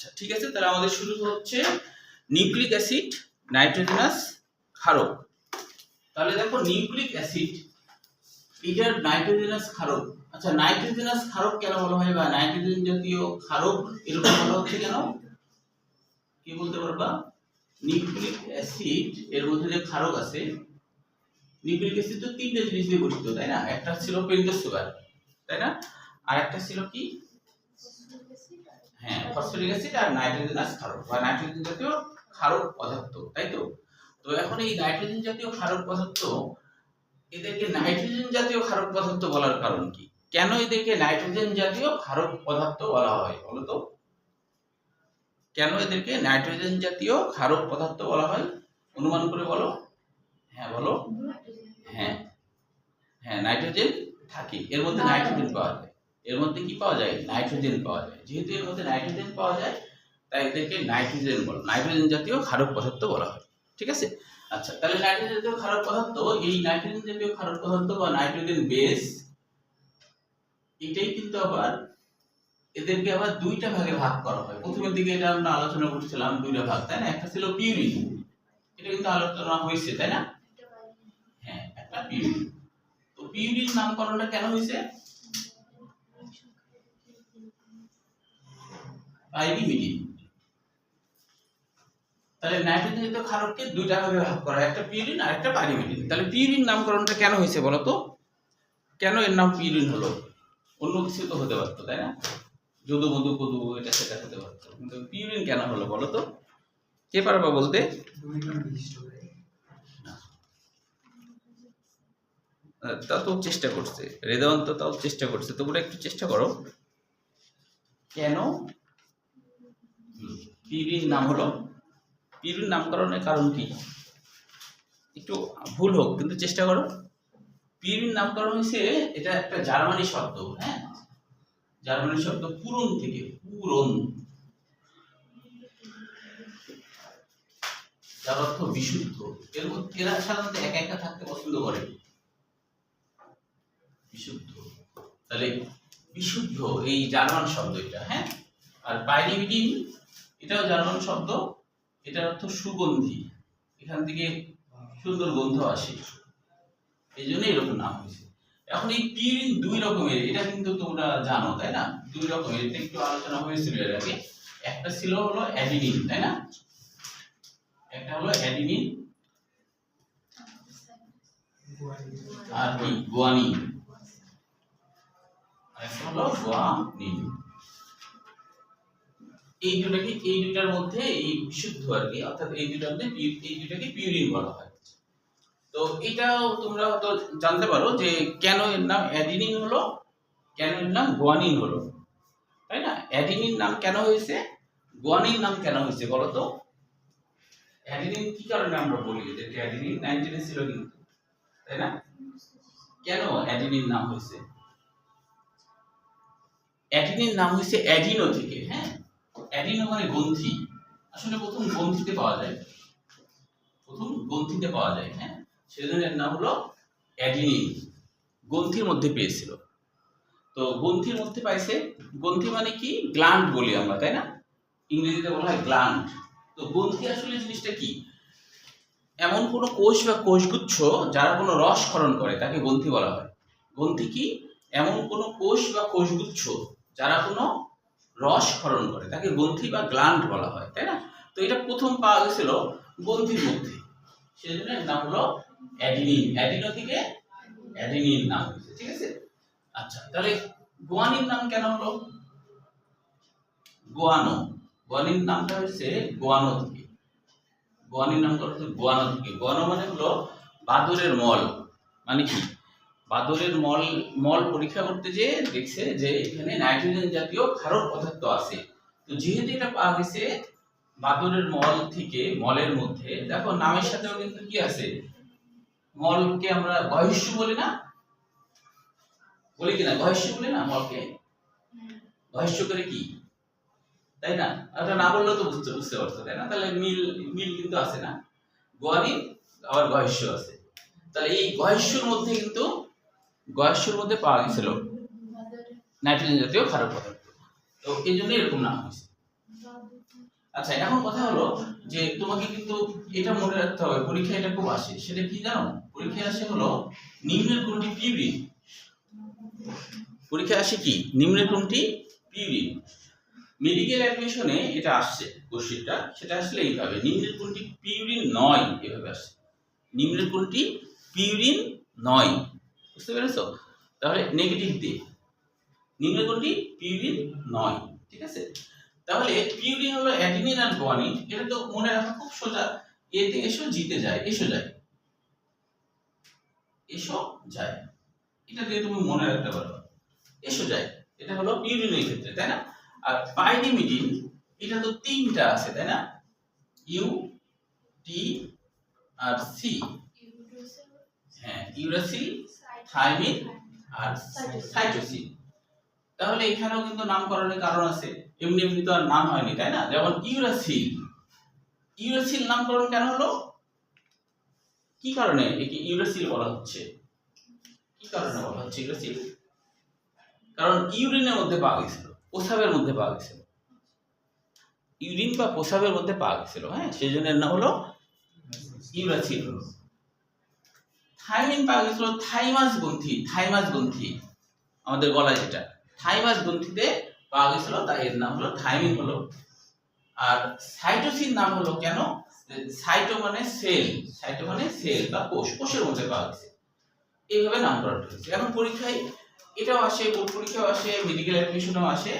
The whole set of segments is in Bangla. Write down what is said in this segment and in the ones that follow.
আচ্ছা ঠিক আছে? তাহলে আমাদের শুরু হচ্ছে নিউক্লিক অ্যাসিড, নাইট্রোজেনাস, ক্ষারক। তাহলে দেখো, নিউক্লিক অ্যাসিড, এটার নাইট্রোজেনাস, ক্ষারক। আচ্ছা নাইট্রোজেনাস, ক্ষারক কেন বলা হয় বা নাইট্রোজেন জাতীয় ক্ষারক এরকম বলা হচ্ছে কেন? কি বলতে পারবা? নিউক্লিক অ্যাসিড, এর মধ্যে যে ক্ষারক আছে, নিউক্লিক অ্যাসিড তো তিনটে জিনিস দিয়ে গঠিত, তাই না? একটা ছিল পেন্টোজ সুগার, তাই না? আর একটা ছিল কি? হ্যাঁ ফসফরিক অ্যাসিড আর নাইট্রোজেনাস ক্ষারক বা নাইট্রোজেন জাতীয় ক্ষারক পদার্থ তাই তো? তো এখন এই নাইট্রোজেন জাতীয় ক্ষারক পদার্থ এদেরকে নাইট্রোজেন জাতীয় ক্ষারক পদার্থ বলার কারণ কি? কেন এদেরকে নাইট্রোজেন জাতীয় ক্ষারক পদার্থ বলা হয় বলো তো? কেন এদেরকে নাইট্রোজেন জাতীয় ক্ষারক পদার্থ বলা হয়? অনুমান করে বলো। হ্যাঁ বলো। হ্যাঁ। হ্যাঁ নাইট্রোজেন থাকে এর মধ্যে নাইট্রোজেন পাওয়া যায়। এর মধ্যে কি পাওয়া যায়? নাইট্রোজেন পাওয়া যায়। যেহেতু এর মধ্যে নাইট্রোজেন পাওয়া যায় তাই এদেরকে নাইট্রোজেন বলা। নাইট্রোজেন জাতীয় ক্ষারক পদার্থ বলা হয়। ঠিক আছে? আচ্ছা তাহলে নাইট্রোজেন জাতীয় ক্ষারক পদার্থ এই নাইট্রোজেন জাতীয় ক্ষারক পদার্থ বা নাইট্রোজেন বেস এটাই কিন্তু আবার এদেরকে আবার দুইটা ভাগে ভাগ করা হয়। প্রথমের দিকে এটা আমরা আলোচনা করছিলাম দুইটা ভাগ তাই না? একটা ছিল পিউরিন এটা কিন্তু আলোচনা হয়েছে তাই না? হ্যাঁ একটা পিউরিন তো পিউরিন নামকরণটা কেন হয়েছে? পাইরিমিডিন তাহলে নাইট্রোজেন জাতীয় ক্ষারককে দুইটা ভাগে ভাগ করা একটা পিউরিন আর একটা পাইরিমিডিন তাহলে পিউরিন নামকরণটা কেন হয়েছে বলো তো কেন এর নাম পিউরিন হলো? অন্য কিছু তো হতে পারতো, তাই না? যদু মধু কদু, এটা সেটা হতে পারতো। কিন্তু পিউরিন কেন হলো বলো তো কে পারবা বলতে? তা তো চেষ্টা করছে। রেদান্ত তাও চেষ্টা করছে। তোমরা একটু চেষ্টা করো। কেন? পিউরিন নাম হলো। পিউরিন নামকরণের কারণ কি? একটু ভুল হোক, কিন্তু চেষ্টা করো। পিউরিন নামকরণ হয়েছে এটা একটা জার্মানি শব্দ হ্যাঁ? জার্মানি শব্দ পুরন থেকে পুরন যার অর্থ বিশুদ্ধ। এর মধ্যে এরা সাধারণত একা একা থাকতে পছন্দ করে। বিশুদ্ধ। তাহলে বিশুদ্ধ এই জার্মান শব্দ এটা হ্যাঁ? আর পাইরিমিডিন এটাও জার্মান শব্দ, এটার অর্থ সুগন্ধি। এখান থেকে সুন্দর গন্ধ আসে। এই জন্য এরকম নাম হয়েছে। এখন এই পিউরিন দুই রকমের, এটা কিন্তু তোমরা জানো, তাই না? দুই রকমের, এটা একটু আলোচনা হয়েছিল এর আগে। একটা ছিল হলো অ্যাডিনিন, তাই না? একটা হলো অ্যাডিনিন আর কি, গুয়ানিন। আর একটা হলো গুয়ানিন। এই দুটাকে, এই দুটার মধ্যে এই বিশুদ্ধ আর কি, অর্থাৎ এই দুটার মধ্যে এই দুটাকে পিউরিন বলা হয়। তো এটাও তোমরা হয়তো জানতে পারো যে কেন এর নাম অ্যাডিনিন হলো, কেন এর নাম গুয়ানিন হলো। তাই না? অ্যাডিনিন নাম কেন হয়েছে? গুয়ানিন নাম কেন হয়েছে বলো তো? অ্যাডিনিন কি কারণে আমরা বলি? এদেরকে অ্যাডিনিন নাইনটিনে ছিল কিন্তু, তাই না? কেন অ্যাডিনিন নাম হয়েছে? অ্যাডিনিন নাম হয়েছে অ্যাডিনো থেকে। অ্যাডিনো মানে গ্রন্থি। আসলে প্রথম গ্রন্থিতে পাওয়া যায়। প্রথম গ্রন্থিতে পাওয়া যায় হ্যাঁ? সেজন্য এর নাম হলো অ্যাডিনিন। গ্রন্থির মধ্যে পেয়েছিল। তো গ্রন্থির মধ্যে পাইছে, গ্রন্থি মানে কি? গ্ল্যান্ড বলি আমরা, তাই না? ইংরেজিতে বলা হয় গ্ল্যান্ড। তো গ্রন্থি আসলে জিনিসটা কি? এমন কোনো কোষ বা কোষগুচ্ছ যারা কোনো রস ক্ষরণ করে, তাকে গ্রন্থি বলা হয়। গ্রন্থি কি? এমন কোনো কোষ বা কোষগুচ্ছ যারা কোনো রস ক্ষরণ করে, তাকে গ্রন্থি বা গ্ল্যান্ড বলা হয়, তাই না? তো এটা প্রথম পাওয়া গেছিল গ্রন্থির মধ্যে। সেজন্য এর নাম হলো অ্যাডিনিন। অ্যাডিনো থেকে অ্যাডিনিন নাম হয়েছে, ঠিক আছে? আচ্ছা তাহলে গোয়ানিন নাম কেন হলো? গোয়ানো। গোয়ানিন নামটা হয়েছে গোয়ানো থেকে। গোয়ানির নাম করা হচ্ছে গোয়ানো থেকে। গোয়ানো মানে হলো বাদুরের মল মানে কি? বাদুরের মল মল পরীক্ষা করতে যে দেখছে যে এখানে নাইট্রোজেন জাতীয় ক্ষারক পদার্থ আছে। তো যেহেতু এটা পাওয়া গেছে বাদুরের মল থেকে, মলের মধ্যে, দেখো নামের সাথেও কিন্তু কি আছে? মলকে আমরা গহিষ্য বলি না? বলি কিনা গহিষ্য বলি না মলকে? গহিষ্য করে কি? তাই না? ওটা না বললেও তো বুঝতে বুঝতে পারছ, তাই না? তাহলে মিল মিল কিন্তু আছে না। গোয়ারি আবার গহিষ্য আছে। তাহলে এই গহিষ্যর মধ্যে কিন্তু গহিষ্যর মধ্যে পাওয়া গেছিল নাইট্রোজেন জাতীয় ক্ষারক পদার্থ। তো এই জন্য এরকম নাম হয়েছে। আচ্ছা এখন কথা হলো যে তোমাকে কিন্তু এটা মনে রাখতে হবে, পরীক্ষা এটা খুব আসে। সেটা কি জানো? পরীক্ষায় আসে হলো নিম্নের কোনটি পিউরিন পরীক্ষায় আসে কি? নিম্নের কোনটি পিউরিন মেডিকেল অ্যাডমিশনে এটা আসছে কোশ্চেনটা সেটা আসলে এইভাবে, নিম্নের কোনটি পিউরিন নয় এভাবে আসছে। নিম্নের কোনটি পিউরিন নয়। বুঝতে পেরেছ? তাহলে নেগেটিভ দিয়ে নিম্নের কোনটি পিউরিন নয় ঠিক আছে? তাহলে পিউরিন হলো অ্যাডিনিন আর গুয়ানিন এটা তো মনে রাখা খুব সোজা। এতে এসো জিতে যায় এসো যায়। এসো যায়। এটা দিয়ে তুমি মনে রাখতে পারো। এসো যায়। এটা হলো পিউরিনের ক্ষেত্রে তাই না? আর পাইরিমিডিন এটা তো তিনটা আছে তাই না? ইউ টি আর সি হ্যাঁ ইউরাসিল থাইমিন আর সাইটোসিন। তাহলে এখানেও কিন্তু নামকরণের কারণ আছে। এমনি এমনি তো আর নাম হয়নি তাই না? যেমন ইউরাসিল। ইউরাসিল নামকরণ কেন হলো? কি কারণে একে ইউরাসিল বলা হচ্ছে? কি কারণে বলা হচ্ছে ইউরাসিল? কারণ ইউরিনের মধ্যে পাওয়া গেছিল প্রসাবের মধ্যে পাওয়া গেছিল। ইউরিন বা প্রসাবের মধ্যে পাওয়া গেছিল হ্যাঁ? সেই জন্য এর নাম হলো ইউরাসিল। থাইমিন পাওয়া গেছিল থাইমাস গ্রন্থি থাইমাস গ্রন্থি। আমাদের গলায় যেটা থাইমাস গ্রন্থিতে পাওয়া গেছিল তাই এর নাম হলো থাইমিন হলো। আর সাইটোসিন নাম হলো কেন? সাইটো মানে সেল, সাইটো মানে সেল বা কোষ, কোষের মধ্যে পাওয়া গেছে। এইভাবে নামকরণ হয়েছে এখন পরীক্ষায় এটাও আসে বোর্ড পরীক্ষাও আসে মেডিকেল অ্যাডমিশনেও আসে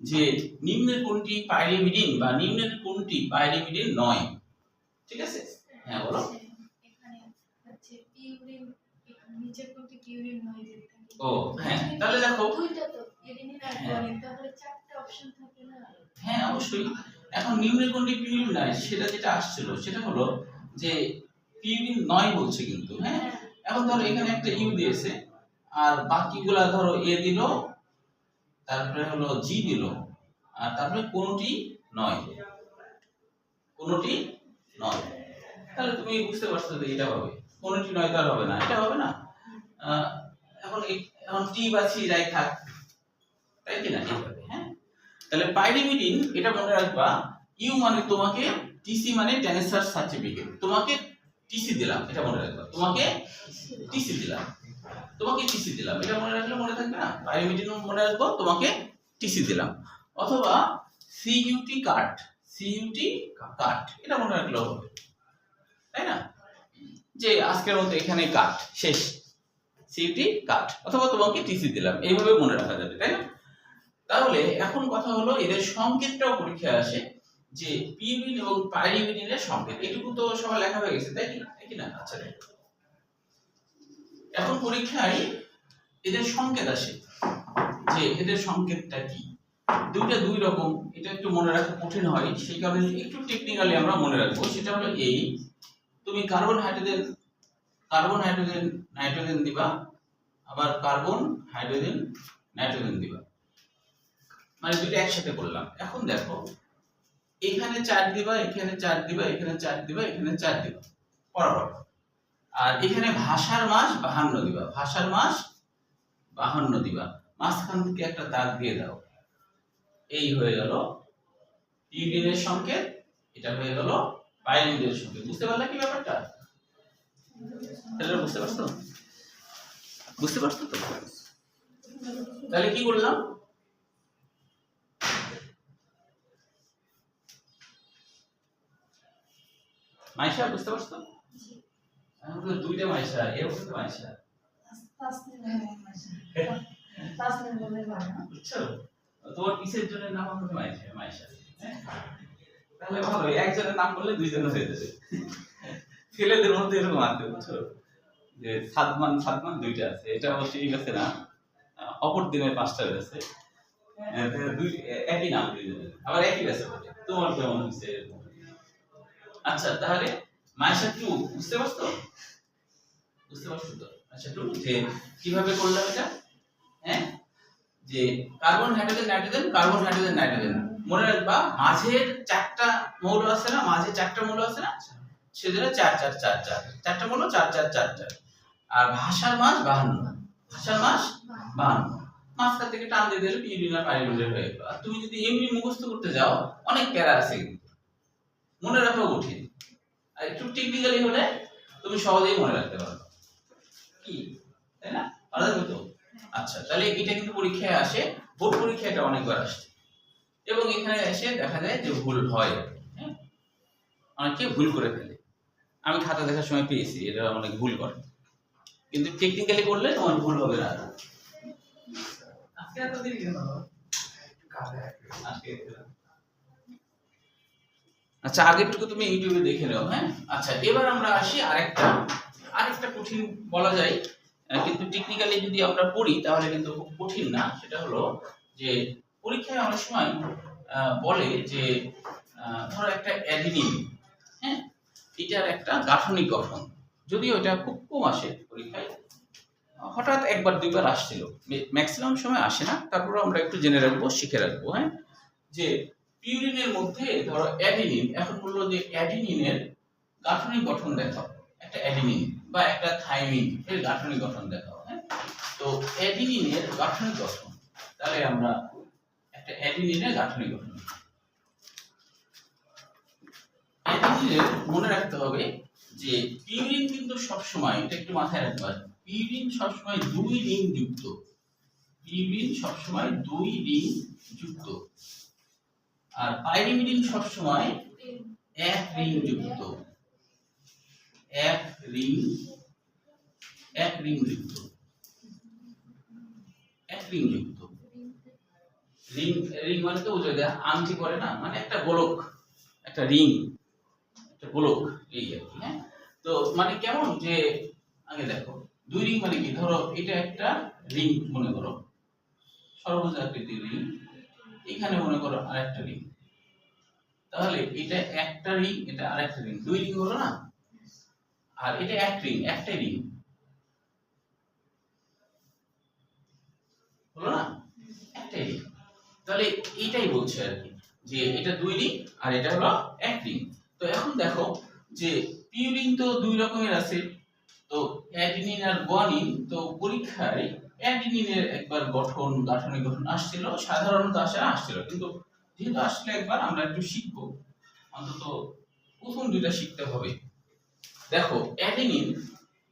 যে নিম্নের কোনটি পাইরিমিডিন বা নিম্নের কোনটি পাইরিমিডিন নয়। ঠিক আছে? হ্যাঁ বলো এখানে হচ্ছে পিউরিন ও হ্যাঁ তাহলে দেখো। দুইটা তো এডিনিন আর হ্যাঁ। তাহলে চারটা অপশন থাকে না। হ্যাঁ অবশ্যই। এখন নিম্নের কোনটি পিউরিন নয় সেটা যেটা আসছিল সেটা হলো যে পিউরিন নয় বলছে কিন্তু হ্যাঁ? এখন ধরো এখানে একটা ইউ দিয়েছে আর বাকিগুলা ধরো এ দিল তারপরে হলো জি দিল আর তারপরে কোনটি নয়। কোনটি নয়। তাহলে তুমি বুঝতে পারছ যে এটা হবে। কোনটি নয় তার হবে না এটা হবে না। এখন এখন টি বা সি যাই থাক। তাই কি না? হ্যাঁ? তাহলে পাইরিমিডিন এটা মনে রাখবা, ইউ মানে তোমাকে টিসি মানে ট্রান্সফার সার্টিফিকেট। তোমাকে টিসি দিলাম, এটা মনে রাখবা। তোমাকে টিসি দিলাম। তোমাকে টিসি দিলাম, এটা মনে রাখলে মনে থাকবে না? পাইরিমিডিন মনে রাখব, তোমাকে টিসি দিলাম। অথবা সিইউটি কার্ড সিইউটি কার্ড, এটা মনে রাখলেও হবে। তাই না? যে আজকের মতো এখানে কাট, শেষ। সিইউটি কাট অথবা তোমাকে টিসি দিলাম। এইভাবে মনে রাখা যাবে, তাই না? তাহলে এখন কথা হলো, এদের সংকেতটাও পরীক্ষায় আসে যে পিউরিন এবং পাইরিমিডিনের সংকেত। এটুকু তো সবাই লেখা হয়ে গেছে, তাই কি তাই না? আচ্ছা। এখন পরীক্ষায় এদের সংকেত আসে যে এদের সংকেতটা কি? দুইটা দুই রকম, এটা একটু মনে রাখা কঠিন হয়, সেই কারণে একটু টেকনিক্যালি আমরা মনে রাখব। সেটা হলো এই, তুমি carbon hydrogen carbon hydrogen nitrogen দিবা, আবার কার্বন, হাইড্রোজেন, নাইট্রোজেন দিবা। মানে দুটো একসাথে করলাম। এখন দেখো, এখানে চার দিবা, এখানে চার দিবা, এখানে চার দিবা, এখানে চার দিবা। পরপর আর এখানে ভাষার মাস বাহান্ন দিবা। ভাষার মাস বাহান্ন দিবা। মাঝখান থেকে একটা দাগ দিয়ে দাও। এই হয়ে গেল ইউরিনের সংকেত, এটা হয়ে গেল পাইরিনের সংকেত। বুঝতে পারলে কি ব্যাপারটা? বুঝতে পারছ? বুঝতে পারছ তো? তাহলে কি করলাম? মাইশা, বুঝতে পারছ দুইটা মাইশা মাইশা। বুঝছ? তোমার কিসের জন্য নাম হ্যাঁ? তাহলে ভালো একজনের নাম বললে দুইজনের হয়ে যাবে। ছেলেদের মধ্যে এরকম আছে, বুঝছ? যে সাতমান সাতমান দুইটা আছে। এটা অবশ্য ঠিক আছে না অপর দিনের পাঁচটা রয়েছে হ্যাঁ, দুই একই নাম আবার একই আছে তোমার কেমন হচ্ছে আচ্ছা তাহলে মাইশা টু বুঝতে পারছ? বুঝতে পারছ তো? আচ্ছা টু যে কীভাবে করলাম এটা? হ্যাঁ? যে carbon hydrogen nitrogen carbon hydrogen nitrogen. মনে রাখবা মাঝের চারটা মৌল আছে না? মাঝে চারটা মৌল আছে না? সেজন্য চার চার চার চার। চারটা মৌল চার চার চার চার। আর ভাষার মাস বাহান্ন। ভাষার মাস বাহান্ন। মাঝখান থেকে টান দিয়ে দিলে আর পাইরুভেট হয়ে গেল। আর তুমি যদি এমনি মুখস্থ করতে যাও অনেক প্যারা আছে মনে রাখাও কঠিন। আর একটু টেকনিক্যালি হলে তুমি সহজেই মনে রাখতে পারবে কি? তাই না? পারা যাবে তো? আচ্ছা তাহলে এটা কিন্তু পরীক্ষায় আসে। বোর্ড পরীক্ষায় এটা অনেকবার আসছে। এবং এখানে এসে দেখা যায় যে ভুল হয়। হ্যাঁ? অনেকে ভুল করে ফেলে। আমি খাতা দেখার সময় পেয়েছি এটা অনেক ভুল করে। কিন্তু টেকনিক্যালি করলে তোমার ভুল হবে না। আজকে এত দেরি কেন আচ্ছা আগেরটুকু তুমি ইউটিউবে দেখে নাও হ্যাঁ? আচ্ছা এবার আমরা আসি আরেকটা আরেকটা কঠিন বলা যায়। কিন্তু টেকনিক্যালি যদি আমরা পড়ি তাহলে কিন্তু খুব কঠিন না। সেটা হলো যে পরীক্ষায় অনেক সময় আহ, বলে যে ধরো একটা অ্যাডিনিন হ্যাঁ? এটার একটা গাঠনিক গঠন। যদিও এটা খুব কম আসে পরীক্ষায়। হঠাৎ একবার দুইবার আসছিল। ম্যাক্সিমাম সময় আসে না তারপরে আমরা একটু জেনে রাখব, শিখে রাখব হ্যাঁ? যে পিউরিনের মধ্যে ধরো অ্যাডিনিন এখন বলল যে অ্যাডিনিনের গাঠনিক গঠন দেখাও। একটা অ্যাডিনিন বা একটা থাইমিন এর গাঠনিক গঠন দেখাও হ্যাঁ? তো অ্যাডিনিনের গাঠনিক গঠন, তাহলে আমরা একটা অ্যাডিনিনের গাঠনিক গঠন। মনে রাখতে হবে যে পিউরিন কিন্তু সবসময়, এটা একটু মাথায় রাখবা পিউরিন সবসময় দুই রিং যুক্ত। পিউরিন সবসময় দুই রিং যুক্ত। আর পাইরিমিডিন সবসময় এক রিং যুক্ত। এক রিং এক রিং যুক্ত। এক রিং যুক্ত। রিং রিং মানে তো বুঝে যায়, আংটি করে না মানে একটা গোলক, একটা রিং একটা গোলক এই আর কি হ্যাঁ? তো মানে কেমন যে, আগে দেখো, দুই রিং মানে কি? ধরো এটা একটা রিং মনে করো সর্বোচ্চ আকৃতির রিং এখানে মনে করো আরেকটা রিং তাহলে এটা একটা রিং এটা আরেকটা রিং দুই রিং হলো না? আর এটা এক রিং একটাই রিং হলো না? একটাই রিং তাহলে এইটাই বলছে আর কি, যে এটা দুই রিং আর এটা হলো এক রিং তো এখন দেখো যে পিউরিন তো দুই রকমের আছে, তো অ্যাডিনিন আর গুয়ানিন তো পরীক্ষায় অ্যাডিনিনের একবার গঠন, গাঠনিক গঠন আসছিল, সাধারণত আসে, আসছিল। কিন্তু যেহেতু আসলে একবার আমরা একটু শিখব, অন্তত প্রথম দুইটা শিখতে হবে। দেখো অ্যাডিনিন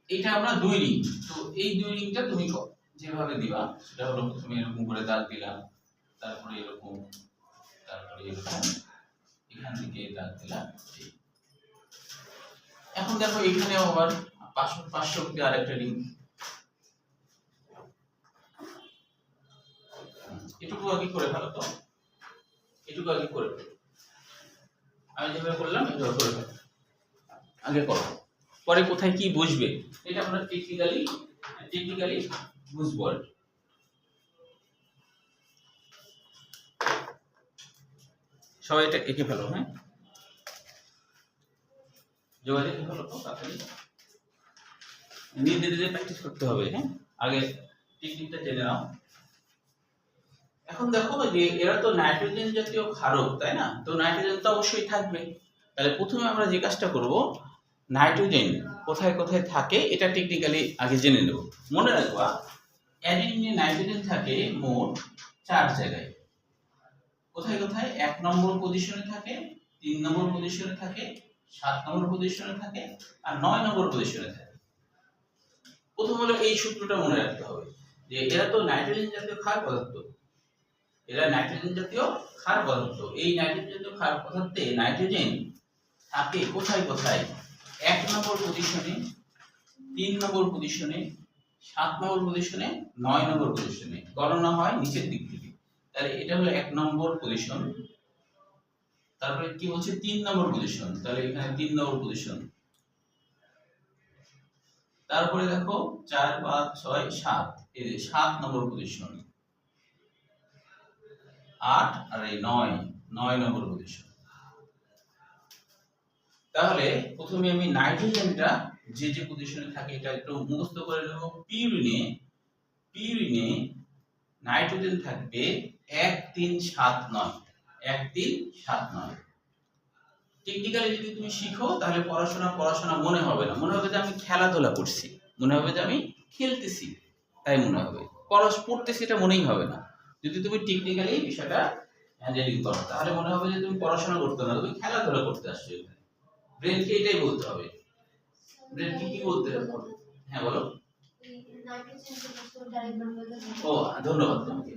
এটা আমরা দুই রিং তো এই দুই রিংটা তুমি যেভাবে দিবা, সেটা হলো প্রথমে এরকম করে দাগ দিলাম, তারপরে এরকম তারপরে এরকম। এখান দেখো আবার আরেকটা এটুকু আগে করে ফেলো তো। এটুকু আগে করে আমি যেভাবে করলাম, এভাবে করে আগে করো। পরে কোথায় কি বুঝবে এটা আমরা টেকনিক্যালি টেকনিক্যালি বুঝব আর কি। সবাই এটা এঁকে ফেলো হ্যাঁ? যোগাযোগ ফেলো তো, তাড়াতাড়ি। নিজে নিজে প্র্যাকটিস করতে হবে হ্যাঁ? আগে টেকনিকটা জেনে নাও। এখন দেখো যে এরা তো নাইট্রোজেন জাতীয় ক্ষারক, তাই না? তো নাইট্রোজেন তো অবশ্যই থাকবে। তাহলে প্রথমে আমরা যে কাজটা করব নাইট্রোজেন কোথায় কোথায় থাকে, এটা টেকনিক্যালি আগে জেনে নেব। মনে রাখবা, অ্যাডিনিনে নাইট্রোজেন থাকে মোট চার জায়গায়। কোথায় কোথায়? এক নম্বর পজিশনে থাকে, তিন নম্বর পজিশনে থাকে, সাত নম্বর পজিশনে থাকে, আর নয় নম্বর পজিশনে থাকে। প্রথম হলো এই সূত্রটা মনে রাখতে হবে যে এরা তো নাইট্রোজেন জাতীয় ক্ষার পদার্থ। এরা নাইট্রোজেন জাতীয় ক্ষার পদার্থ। এই নাইট্রোজেন জাতীয় ক্ষার পদার্থে নাইট্রোজেন থাকে কোথায় কোথায়? এক নম্বর পজিশনে তিন নম্বর পজিশনে সাত নম্বর পজিশনে নয় নম্বর পজিশনে গণনা হয় নিচের দিক তাহলে এটা হলো এক নম্বর পজিশন তারপরে কি বলছে? তিন নম্বর পজিশন তাহলে এখানে তিন নম্বর পজিশন তারপরে দেখো, চার, পাঁচ, ছয়, সাত। এই যে সাত নম্বর পজিশন আট আর এই নয় নয় নম্বর পজিশন তাহলে প্রথমে আমি নাইট্রোজেনটা যে যে পজিশনে থাকে, এটা একটু মুখস্থ করে নেব। পিউরিনে পিউরিনে নাইট্রোজেন থাকবে এক তিন সাত নয়। এক তিন সাত নয়। টেকনিক্যালি যদি তুমি শিখো তাহলে পড়াশোনা পড়াশোনা মনে হবে না। মনে হবে যে আমি খেলাধুলা করছি। মনে হবে যে আমি খেলতেছি। তাই মনে হবে। পড়াশ পড়তেছি এটা মনেই হবে না। যদি তুমি টেকনিক্যালি বিষয়টা হ্যান্ডেলিং করো তাহলে মনে হবে যে তুমি পড়াশোনা করতে না তুমি খেলাধুলা করতে আসছো এখানে। ব্রেনকে এটাই বলতে হবে। ব্রেনকে কি বলতে হবে? হ্যাঁ বলো ও ধন্যবাদ তোমাকে।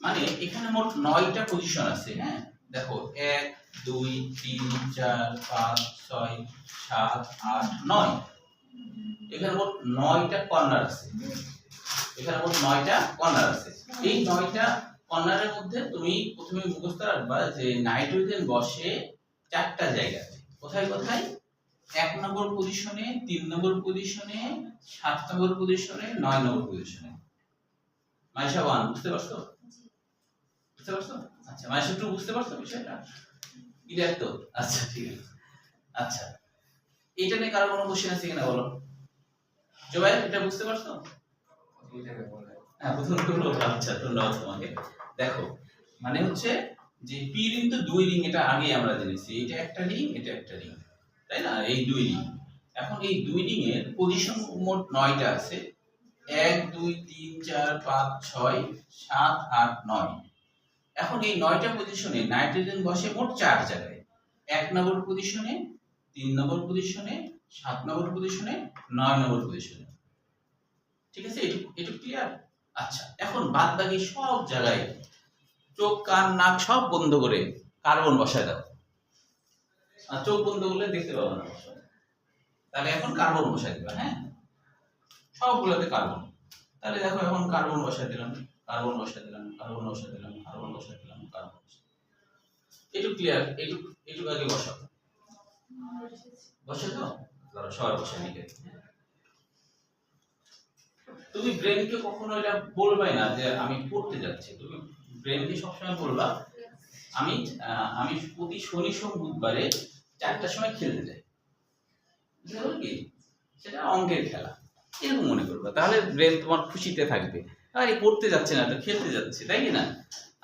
মানে এখানে মোট নয়টা পজিশন আছে হ্যাঁ? দেখো, এক, দুই, তিন, চার, পাঁচ, ছয়, সাত, আট, নয়। এখানে মোট নয়টা কর্নার আছে। এখানে মোট নয়টা কর্নার আছে। এই নয়টা কর্নারের মধ্যে তুমি প্রথমে মুখস্থ রাখবা যে নাইট্রোজেন বসে চারটা জায়গাতে। কোথায় কোথায়? এক নম্বর পজিশনে তিন নম্বর পজিশনে সাত নম্বর পজিশনে নয় নম্বর পজিশনে মাইশা ওয়ান, বুঝতে পারছ? বুঝতে পারছ? আচ্ছা মাইশা টু বুঝতে পারছ বিষয়টা? ক্লিয়ার তো। আচ্ছা ঠিক আছে। আচ্ছা। এটা নিয়ে কারও কোনো কোশ্চেন আছে কিনা বলো? জোবাই এটা বুঝতে পারছ? হ্যাঁ প্রথম আচ্ছা ধন্যবাদ তোমাকে। দেখো মানে হচ্ছে যে পি রিং তো দুই রিং এটা আগে আমরা জেনেছি। এটা একটা রিং এটা একটা রিং তাই না? এই দুই রিং এখন এই দুই রিং এর পজিশন মোট নয়টা আছে। এক দুই তিন চার পাঁচ ছয় সাত আট নয়। এখন এই নয়টা পজিশনে নাইট্রোজেন বসে মোট চার জায়গায়। এক নম্বর পজিশনে তিন নম্বর পজিশনে সাত নম্বর পজিশনে নয় নম্বর পজিশনে ঠিক আছে? এটুকু ক্লিয়ার আচ্ছা এখন বাদ বাকি সব জায়গায় চোখ, কান, নাক সব বন্ধ করে কার্বন বসায় দাও। চোখ বন্ধ করলে দেখতে পাবো না। তাহলে এখন কার্বন বসায় দিবা হ্যাঁ? সবগুলোতে কার্বন তাহলে দেখো, এখন কার্বন বসায় দিলাম। কার্বন বসায় দিলাম কার্বন বসায় দিলাম কার্বন বসায় দিলাম কার্বন এটুকু ক্লিয়ার এটুকু এটুকু আগে বসাও। বসে তো? ধরো, সবার বসে নিকে তুমি ব্রেনকে কখনো এটা বলবাই না যে আমি পড়তে যাচ্ছি। তুমি ব্রেনকে সবসময় বলবা, আমি আমি প্রতি শনি, সোম, বুধবারে চারটার সময় খেলতে যাই। কি? সেটা অঙ্কের খেলা। এরকম মনে করবা। তাহলে ব্রেন তোমার খুশিতে থাকবে। আরে পড়তে যাচ্ছে না, তো খেলতে যাচ্ছে, তাই কি না?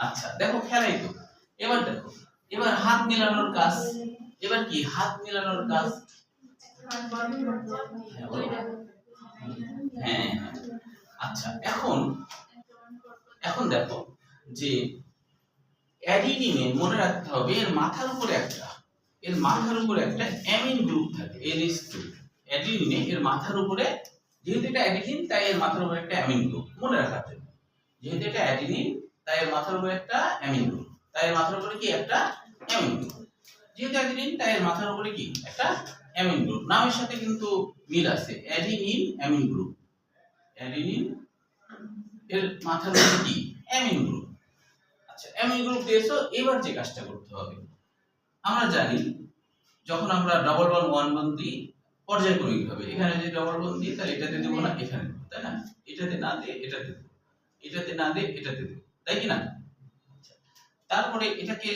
আচ্ছা দেখো খেলাই তো। এবার দেখো, এবার হাত মেলানোর কাজ, এবার কি? হাত মেলানোর কাজ। হ্যাঁ আচ্ছা এখন এখন দেখো যে অ্যাডিনিনে মনে রাখতে হবে, এর মাথার উপরে একটা, এর মাথার উপরে একটা অ্যামিন গ্রুপ থাকে এনএস টু অ্যাডিনিনে এর মাথার উপরে যেহেতু এটা অ্যাডিনিন, তাই এর মাথার উপরে একটা অ্যামিন গ্রুপ। মনে রাখার জন্য। যেহেতু এটা অ্যাডিনিন, তাই এর মাথার উপরে একটা অ্যামিন গ্রুপ। তাই এর মাথার উপরে কি? একটা অ্যামিন গ্রুপ। যেহেতু অ্যাডিনিন, তাই এর মাথার উপরে কি? একটা অ্যামিন গ্রুপ। নামের সাথে কিন্তু মিল আছে। Adenine amine group. অ্যাডিনিন এর মাথার উপরে কি? Amine group. আচ্ছা অ্যামিন গ্রুপ দিয়েছ, এবার যে কাজটা করতে হবে। আমরা জানি, যখন আমরা ডবল বন ওয়ান বন পর্যায়ক্রমিক ভাবে এখানে যদি ডবল বন দিই তাহলে এটাতে দেবো না এখানে তাই না? এটাতে না দিয়ে এটাতে দেবো। এটাতে না দিয়ে এটাতে দেবো তাই কি না? আচ্ছা, তারপরে এটাকে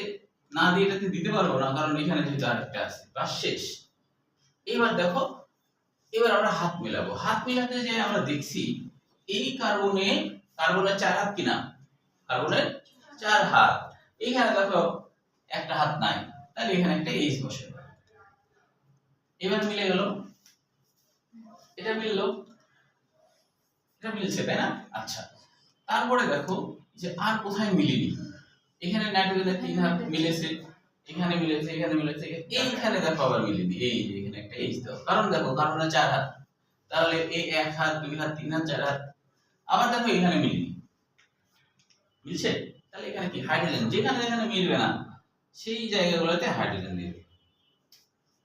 না দিয়ে এটাতে দিতে পারব না কারণ এখানে যেহেতু আরেকটা আছে বাস শেষ। এবার দেখো এবার আমরা হাত মেলাবো। হাত মেলাতে যে আমরা দেখছি এই কার্বনে কার্বনের চার হাত কিনা কার্বনের চার হাত। এইখানে দেখো একটা হাত নাই তাহলে এখানে একটা এইচ বসে এবার মিলে গেল? এটা মিললো। এটা মিলছে, তাই না? আচ্ছা। তারপরে দেখো যে আর কোথায় মিলেনি? এখানে নাইট্রোজেনের তিন হাত মিলেছে, এখানে মিলেছে এখানে মিলেছে, এইখানে দেখো আবার মিলেনি। এই যে এখানে একটা এইচ দাও কারণ দেখো কার্বনের চার হাত। তাহলে এই এক হাত, দুই হাত, তিন হাত, চার হাত। আবার দেখো এখানে মিলেনি। মিলছে? তাহলে এখানে কি? হাইড্রোজেন যেখানে যেখানে মিলবে না, সেই জায়গাগুলোতে হাইড্রোজেন দিয়ে দেবে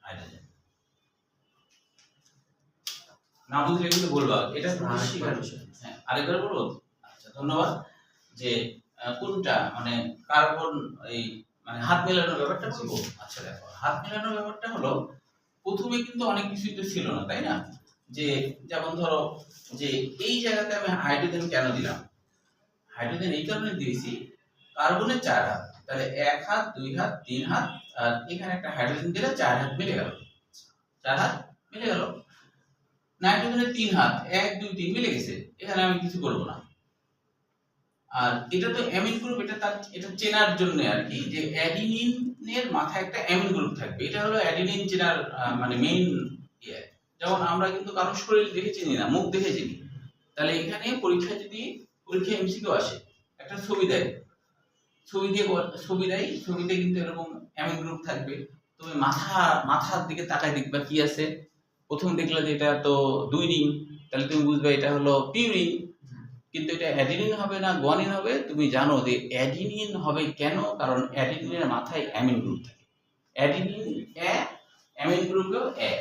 হাইড্রোজেন না বুঝলে কিন্তু বলবা এটা শিখার বিষয় হ্যাঁ আরেকবার বলব আচ্ছা ধন্যবাদ যে কোনটা? মানে কার্বন এই মানে হাত মেলানোর ব্যাপারটা বলব? আচ্ছা দেখো হাত মেলানোর ব্যাপারটা হলো প্রথমে কিন্তু অনেক কিছুই তো ছিল না তাই না? যে যেমন ধরো যে এই জায়গাতে আমি হাইড্রোজেন কেন দিলাম? হাইড্রোজেন এই কারণে দিয়েছি কার্বনের চার হাত। তাহলে এক হাত দুই হাত তিন হাত আর এখানে একটা হাইড্রোজেন দিলে চার হাত মিলে গেল। চার হাত মিলে গেল। নাইট্রোজেনের তিন হাত, এক, দুই, তিন মিলে গেছে। এখানে আমি কিছু করব না। আর এটা তো অ্যামিন গ্রুপ এটা তার, এটা চেনার জন্য আর কি, যে অ্যাডিনিনের মাথায় একটা অ্যামিন গ্রুপ থাকবে। এটা হলো অ্যাডিনিন চেনার মানে মেইন ইয়ে। যেমন আমরা কিন্তু কারও শরীর দেখে চিনি না, মুখ দেখে চিনি। তাহলে এখানে পরীক্ষায় যদি, পরীক্ষা এমসিকিউ আসে, একটা ছবি দেয়। ছবি দিয়ে ছবি দেয়, ছবিতে কিন্তু এরকম অ্যামিন গ্রুপ থাকবে। তুমি মাথা, মাথার দিকে তাকায় দেখবা কি আছে। প্রথম দেখলে যে এটা তো দুই রিং, তাহলে তুমি বুঝবে এটা হলো পিউরিন কিন্তু এটা অ্যাডিনিন হবে না গুয়ানিন হবে? তুমি জানো যে অ্যাডিনিন হবে কেন? কারণ অ্যাডিনিনের মাথায় অ্যামিন গ্রুপ থাকে। অ্যাডিনিন এ অ্যামিন গ্রুপেও এ,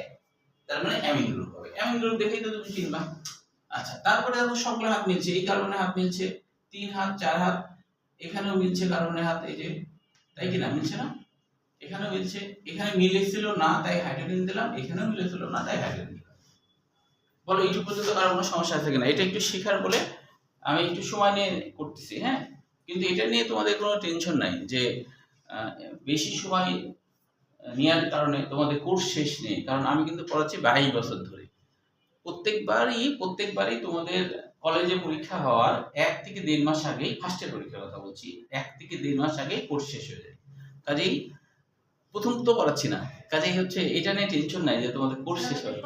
তার মানে অ্যামিন গ্রুপ হবে। অ্যামিন গ্রুপ দেখেই তো তুমি চিনবা। আচ্ছা তারপরে দেখো সকলে হাত মিলছে। এই কারণে হাত মিলছে তিন হাত, চার হাত, এখানেও মিলছে কারণে হাত, এই যে, তাই কি না? মিলছে না? এখানেও মিলছে, এখানে মিলেছিল না, তাই হাইড্রোজেন দিলাম, এখানেও মিলেছিল না, তাই হাইড্রোজেন দিলাম। বলো, এইটুকু পর্যন্ত কারও কোনো সমস্যা আছে কিনা? এটা একটু শেখার বলে আমি একটু সময় নিয়ে করতেছি হ্যাঁ? কিন্তু এটা নিয়ে তোমাদের কোনো টেনশন নাই যে বেশি সময় নেওয়ার কারণে তোমাদের কোর্স শেষ নেই। কারণ আমি কিন্তু পড়াচ্ছি বাইশ বছর ধরে। প্রত্যেকবারই প্রত্যেকবারই তোমাদের কলেজে পরীক্ষা হওয়ার এক থেকে দেড় মাস আগেই ফার্স্টের পরীক্ষার কথা বলছি, এক থেকে দেড় মাস আগেই কোর্স শেষ হয়ে যায়। কাজেই প্রথম তো পড়াচ্ছি না। কাজেই হচ্ছে এটা নিয়ে টেনশন নাই যে তোমাদের কোর্স শেষ হবে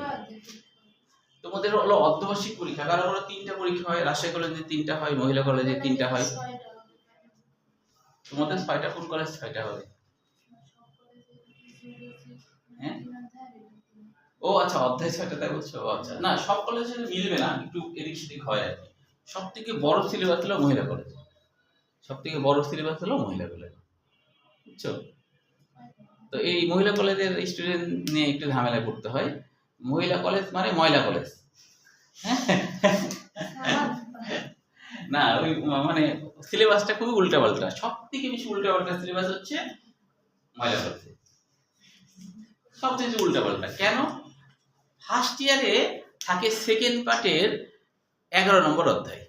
তোমাদের হলো অর্ধবার্ষিক পরীক্ষা, কারণ হলো তিনটা পরীক্ষা হয়, রাজশাহী কলেজে তিনটা হয়, মহিলা কলেজে তিনটা হয়। তোমাদের ছয়টা, কোন কলেজ ছয়টা হবে? হ্যাঁ? ও আচ্ছা অধ্যায় ছয়টা তাই বলছো? আচ্ছা না, সব কলেজে মিলবে না, একটু এদিক সেদিক হয় আর কি। সব থেকে বড় সিলেবাস হলো মহিলা কলেজ সব থেকে বড় সিলেবাস হলো মহিলা কলেজ বুঝছ? তো এই মহিলা কলেজের স্টুডেন্ট নিয়ে একটু ঝামেলা করতে হয়। মহিলা কলেজ মানে ময়লা কলেজ। না ওই মানে সিলেবাসটা খুবই উল্টা পাল্টা সব থেকে বেশি উল্টা পাল্টা সিলেবাস হচ্ছে ময়লা কলেজে। সব থেকে উল্টা পাল্টা কেন ফার্স্ট ইয়ারে থাকে সেকেন্ড পার্টের এগারো নম্বর অধ্যায়।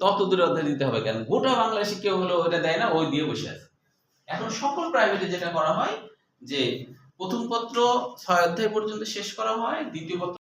তত দূরে অধ্যায় দিতে হবে কেন? গোটা বাংলা শিক্ষা হলো ওটা দেয় না ওই দিয়ে বসে আছে। এখন সকল প্রাইভেটে যেটা করা হয় যে প্রথম পত্র ছয় অধ্যায় পর্যন্ত শেষ করা হয় দ্বিতীয় পত্র